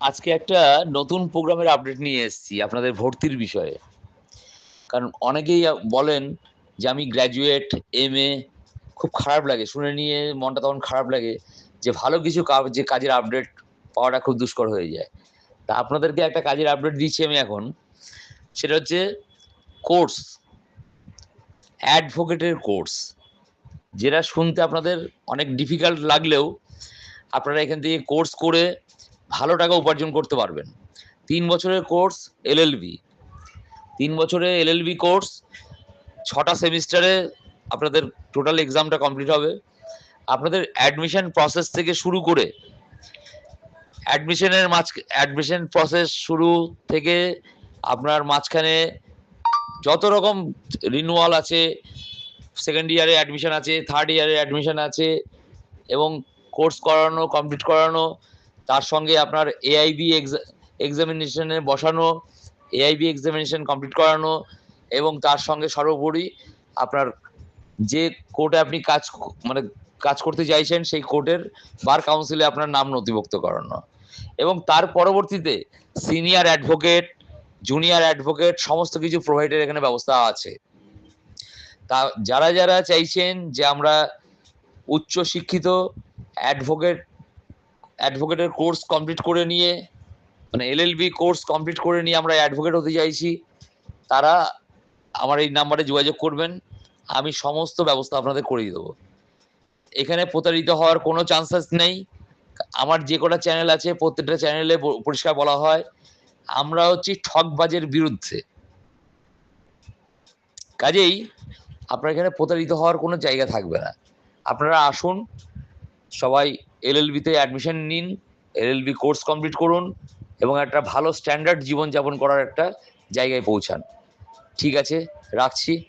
আজকে একটা নতুন প্রোগ্রামের আপডেট নিয়ে এসেছি আপনাদের ভর্তির বিষয়ে। কারণ অনেকেই বলেন যে আমি গ্র্যাজুয়েট এম এ খুব খারাপ লাগে। শুনে নিয়ে মনটা তখন খারাপ লাগে যে ভালো কিছু যে কাজের আপডেট পাওয়াটা খুব দুষ্কর হয়ে যায়। তা আপনাদেরকে একটা কাজের আপডেট দিচ্ছি আমি এখন। সেটা হচ্ছে কোর্স অ্যাডভোকেটের কোর্স যেটা শুনতে আপনাদের অনেক ডিফিকাল্ট লাগলেও আপনারা এখান থেকে কোর্স করে ভালো টাকা উপার্জন করতে পারবেন। তিন বছরের কোর্স এলএলবি তিন বছরের এলএলবি কোর্স, ছটা সেমিস্টারে আপনাদের টোটাল এক্সামটা কমপ্লিট হবে। আপনাদের অ্যাডমিশন প্রসেস থেকে শুরু করে অ্যাডমিশনের মাঝ, অ্যাডমিশন প্রসেস শুরু থেকে আপনার মাঝখানে যত রকম রিনুয়াল আছে সেকেন্ড ইয়ারে অ্যাডমিশন আছে থার্ড ইয়ারে অ্যাডমিশন আছে, এবং কোর্স করানো কমপ্লিট করানো তার সঙ্গে আপনার এআইবি এক্সামিনেশনে বসানো এআইবি এক্সামিনেশন কমপ্লিট করানো এবং তার সঙ্গে সর্বোপরি আপনার যে কোর্টে আপনি কাজ মানে কাজ করতে চাইছেন সেই কোর্টের বার কাউন্সিলে আপনার নাম নথিভুক্ত করানো এবং তার পরবর্তীতে সিনিয়র অ্যাডভোকেট জুনিয়র অ্যাডভোকেট সমস্ত কিছু প্রোভাইডের এখানে ব্যবস্থা আছে। তা যারা যারা চাইছেন যে আমরা উচ্চ শিক্ষিত অ্যাডভোকেট অ্যাডভোকেটের কোর্স কমপ্লিট করে নিয়ে মানে এলএলবি কোর্স কমপ্লিট করে নিয়ে আমরা অ্যাডভোকেট হতে চাইছি, তারা আমার এই নাম্বারে যোগাযোগ করবেন, আমি সমস্ত ব্যবস্থা আপনাদের করে দেবো। এখানে প্রতারিত হওয়ার কোনো চান্সেস নেই। আমার যে কটা চ্যানেল আছে, প্রত্যেকটা চ্যানেলে পরিষ্কার বলা হয়, আমরা হচ্ছি ঠকবাজের বিরুদ্ধে। কাজেই আপনার এখানে প্রতারিত হওয়ার কোনো জায়গা থাকবে না। আপনারা আসুন, সবাই এলএলবিতে অ্যাডমিশন নিন এলএলবি কোর্স কমপ্লিট করুন এবং একটা ভালো স্ট্যান্ডার্ড জীবনযাপন করার একটা জায়গায় পৌঁছান। ঠিক আছে, রাখছি।